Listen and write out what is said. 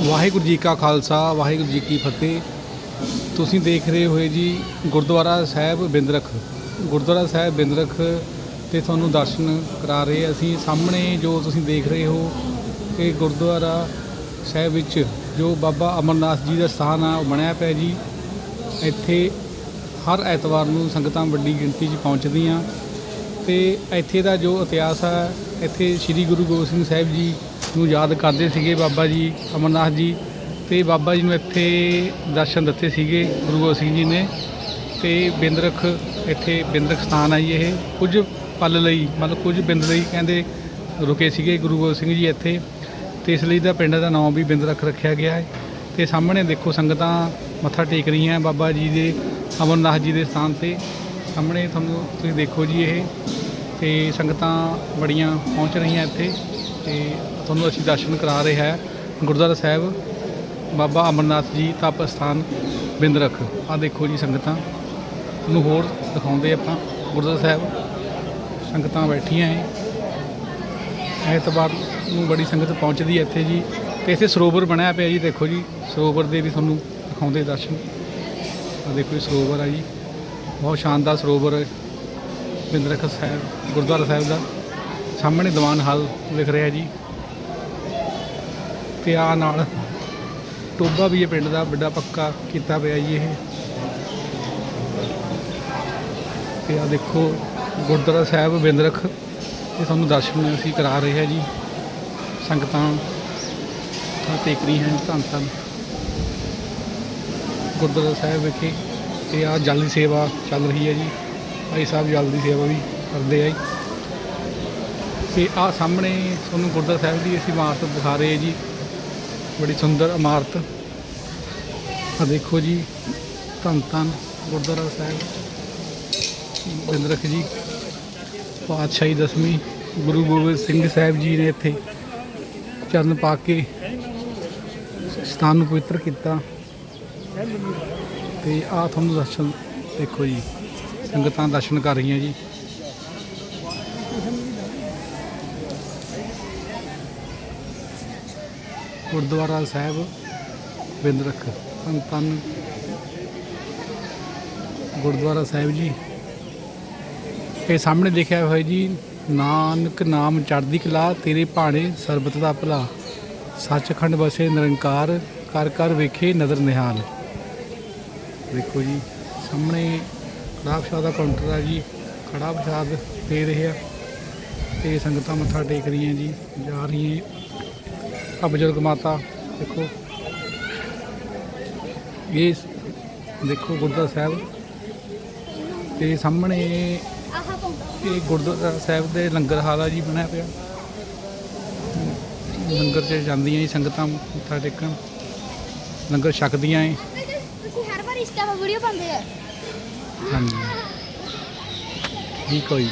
ਵਾਹਿਗੁਰੂ ਜੀ ਕਾ ਖਾਲਸਾ, ਵਾਹਿਗੁਰੂ ਜੀ ਕੀ ਫਤਿਹ। ਤੁਸੀਂ ਦੇਖ ਰਹੇ ਹੋਏ ਜੀ ਗੁਰਦੁਆਰਾ ਸਾਹਿਬ ਬਿੰਦਰਖ। ਗੁਰਦੁਆਰਾ ਸਾਹਿਬ ਬਿੰਦਰਖ ਤੇ ਤੁਹਾਨੂੰ ਦਰਸ਼ਨ ਕਰਾ ਰਹੇ ਅਸੀਂ। ਸਾਹਮਣੇ ਜੋ ਤੁਸੀਂ ਦੇਖ ਰਹੇ ਹੋ, ਇਹ ਗੁਰਦੁਆਰਾ ਸਾਹਿਬ ਵਿੱਚ ਜੋ ਬਾਬਾ ਅਮਰਨਾਥ ਜੀ ਦਾ ਸਥਾਨ ਆ, ਉਹ ਬਣਿਆ ਪਿਆ ਜੀ। ਇੱਥੇ ਹਰ ਐਤਵਾਰ ਨੂੰ ਸੰਗਤਾਂ ਵੱਡੀ ਗਿਣਤੀ 'ਚ ਪਹੁੰਚਦੀਆਂ। ਤੇ ਇੱਥੇ ਦਾ ਜੋ ਇਤਿਹਾਸ ਹੈ ਇੱਥੇ ਸ੍ਰੀ ਗੁਰੂ ਗੋਬਿੰਦ ਸਿੰਘ ਸਾਹਿਬ ਜੀ ਨੂੰ ਯਾਦ ਕਰਦੇ ਸੀਗੇ ਬਾਬਾ ਜੀ, ਅਮਰਨਾਥ ਜੀ ਤੇ ਬਾਬਾ ਜੀ ਨੂੰ ਇੱਥੇ ਦਰਸ਼ਨ ਦਿੱਤੇ ਸੀਗੇ, ਗੁਰੂ ਗੋਬਿੰਦ ਸਿੰਘ ਜੀ ਨੇ ਤੇ ਬਿੰਦਰਖ, ਇੱਥੇ ਬਿੰਦਰਖ ਸਥਾਨ ਹੈ ਜੀ ਇਹ, ਕੁਝ ਪਲ ਲਈ, ਮਤਲਬ ਕੁਝ ਬਿੰਦ ਲਈ ਕਹਿੰਦੇ ਰੁਕੇ ਸੀਗੇ ਗੁਰੂ ਗੋਬਿੰਦ ਸਿੰਘ ਜੀ ਇੱਥੇ ਤੇ ਇਸ ਲਈ ਦਾ ਪਿੰਡ ਦਾ ਨਾਮ ਵੀ ਬਿੰਦਰਖ ਰੱਖਿਆ ਗਿਆ ਹੈ ਤੇ ਸਾਹਮਣੇ ਦੇਖੋ ਸੰਗਤਾਂ ਮੱਥਾ ਟੇਕ ਰਹੀਆਂ ਬਾਬਾ ਜੀ ਦੇ, ਅਮਰਨਾਥ ਜੀ ਦੇ ਸਥਾਨ ਤੇ, ਸਾਹਮਣੇ ਤੁਹਾਨੂੰ ਤੁਸੀਂ ਦੇਖੋ ਜੀ ਇਹ ਤੇ ਸੰਗਤਾਂ ਬੜੀਆਂ ਪਹੁੰਚ ਰਹੀਆਂ ਇੱਥੇ। ਤੇ ਤੁਹਾਨੂੰ ਅਸੀਂ ਦਰਸ਼ਨ ਕਰਾ ਰਹੇ ਹੈ। ਗੁਰਦੁਆਰਾ ਸਾਹਿਬ, ਬਾਬਾ ਅਮਰਨਾਥ ਜੀ ਤਪ ਸਥਾਨ ਬਿੰਦਰਖ। ਆ ਦੇਖੋ ਜੀ ਸੰਗਤਾਂ। ਨੂੰ ਹੋਰ ਦਿਖਾਉਂਦੇ ਆਪਾਂ ਗੁਰਦੁਆਰਾ ਸਾਹਿਬ। ਸੰਗਤਾਂ ਬੈਠੀਆਂ ਹੈ ਐਤਵਾਰ ਨੂੰ ਬੜੀ ਸੰਗਤ ਪਹੁੰਚਦੀ ਹੈ ਇੱਥੇ ਜੀ। ਤੇ ਇੱਥੇ ਸਰੋਵਰ ਬਣਿਆ ਪਿਆ ਜੀ, ਦੇਖੋ ਜੀ। ਸਰੋਵਰ ਦੇ ਵੀ ਤੁਹਾਨੂੰ ਦਿਖਾਉਂਦੇ ਦਰਸ਼ਨ। ਆ ਦੇਖੋ ਜੀ, ਸਰੋਵਰ ਆ ਜੀ। ਬਹੁਤ ਸ਼ਾਨਦਾਰ ਸਰੋਵਰ ਬਿੰਦਰਖ ਸਾਹਿਬ, ਗੁਰਦੁਆਰਾ ਸਾਹਿਬ ਦਾ। ਸਾਹਮਣੇ ਦੀਵਾਨ ਹਾਲ ਦਿਖ ਰਿਹਾ ਜੀ। ਤੇ ਆ ਨਾਲ ਟੋਬਾ ਵੀ ਇਹ ਪਿੰਡ ਦਾ ਵੱਡਾ ਪੱਕਾ ਕੀਤਾ ਪਿਆ ਜੀ ਇਹ। ਤੇ ਆ ਦੇਖੋ ਗੁਰਦੁਆਰਾ ਸਾਹਿਬ ਬਿੰਦਰਖ, ਇਹ ਤੁਹਾਨੂੰ ਦਰਸ਼ਨ ਅਸੀਂ ਕਰਾ ਰਹੇ ਹਾਂ ਜੀ। ਸੰਗਤਾਂ ਤਾਂ ਟੇਕ ਰਹੀਆਂ ਹਨ ਧੰਨ ਧੰਨ। ਗੁਰਦੁਆਰਾ ਸਾਹਿਬ ਵਿਖੇ ਤੇ ਆ ਜਲ ਦੀ ਸੇਵਾ ਚੱਲ ਰਹੀ ਹੈ ਜੀ। ਭਾਈ ਸਾਹਿਬ ਜਲ ਦੀ ਸੇਵਾ ਵੀ ਕਰਦੇ ਆ ਜੀ। ਤੇ ਆ ਸਾਹਮਣੇ ਤੁਹਾਨੂੰ ਗੁਰਦੁਆਰਾ ਸਾਹਿਬ ਦੀ ਅਸੀਂ ਇਮਾਰਤ ਦਿਖਾ ਰਹੇ ਜੀ। ਬੜੀ ਸੁੰਦਰ ਇਮਾਰਤ। ਆ ਦੇਖੋ ਜੀ, ਧੰਨ ਧੰਨ ਗੁਰਦੁਆਰਾ ਸਾਹਿਬ। ਬਿੰਦਰਖ ਜੀ, ਪਾਤਸ਼ਾਹੀ ਦਸਵੀਂ, ਗੁਰੂ ਗੋਬਿੰਦ ਸਿੰਘ ਸਾਹਿਬ ਜੀ ਨੇ ਇੱਥੇ ਚਰਨ ਪਾ ਕੇ ਸਥਾਨ ਨੂੰ ਪਵਿੱਤਰ ਕੀਤਾ। ਤੇ ਆ ਤੁਹਾਨੂੰ ਦਰਸ਼ਨ ਦੇਖੋ ਜੀ, ਸੰਗਤਾਂ ਦਰਸ਼ਨ ਕਰ ਰਹੀਆਂ ਜੀ। ਗੁਰਦੁਆਰਾ ਸਾਹਿਬ ਬਿੰਦਰਖ ਧੰਨ ਧੰਨ ਗੁਰਦੁਆਰਾ ਸਾਹਿਬ ਜੀ। ਇਹ ਸਾਹਮਣੇ ਲਿਖਿਆ ਹੋਇਆ ਜੀ, ਨਾਨਕ ਨਾਮ ਚੜ੍ਹਦੀ ਕਲਾ, ਤੇਰੇ ਭਾਣੇ ਸਰਬਤ ਦਾ ਭਲਾ। ਸੱਚਖੰਡ ਵਸੇ ਨਿਰੰਕਾਰ, ਕਰ ਕਰ ਵੇਖੇ ਨਦਰ ਨਿਹਾਲ। ਦੇਖੋ ਜੀ, ਸਾਹਮਣੇ ਕੜਾਹ ਪ੍ਰਸ਼ਾਦ ਦਾ ਕਾਊਂਟਰ ਆ ਜੀ। ਕੜਾਹ ਪ੍ਰਸ਼ਾਦ ਦੇ ਰਹੇ ਆ। ਤੇ ਸੰਗਤਾਂ ਮੱਥਾ ਟੇਕ ਰਹੀਆਂ ਜੀ, ਜਾ ਰਹੀਆਂ। ਆ ਬਜ਼ੁਰਗ ਮਾਤਾ ਦੇਖੋ। ਇਹ ਦੇਖੋ ਗੁਰਦੁਆਰਾ ਸਾਹਿਬ। ਤੇ ਸਾਹਮਣੇ ਇਹ ਗੁਰਦੁਆਰਾ ਸਾਹਿਬ ਦੇ ਲੰਗਰ ਹਾਲ ਆ ਜੀ ਬਣਿਆ ਪਿਆ। ਲੰਗਰ 'ਚ ਜਾਂਦੀਆਂ ਜੀ ਸੰਗਤਾਂ ਮੱਥਾ ਟੇਕਣ। ਲੰਗਰ ਛਕਦੀਆਂ ਏ। ਤੁਸੀਂ ਹਰ ਵਾਰ ਇਸ ਟਾਈਮ ਵੀਡੀਓ ਪਾਉਂਦੇ ਆ। ਹਾਂਜੀ। ਠੀਕ ਹੋਈ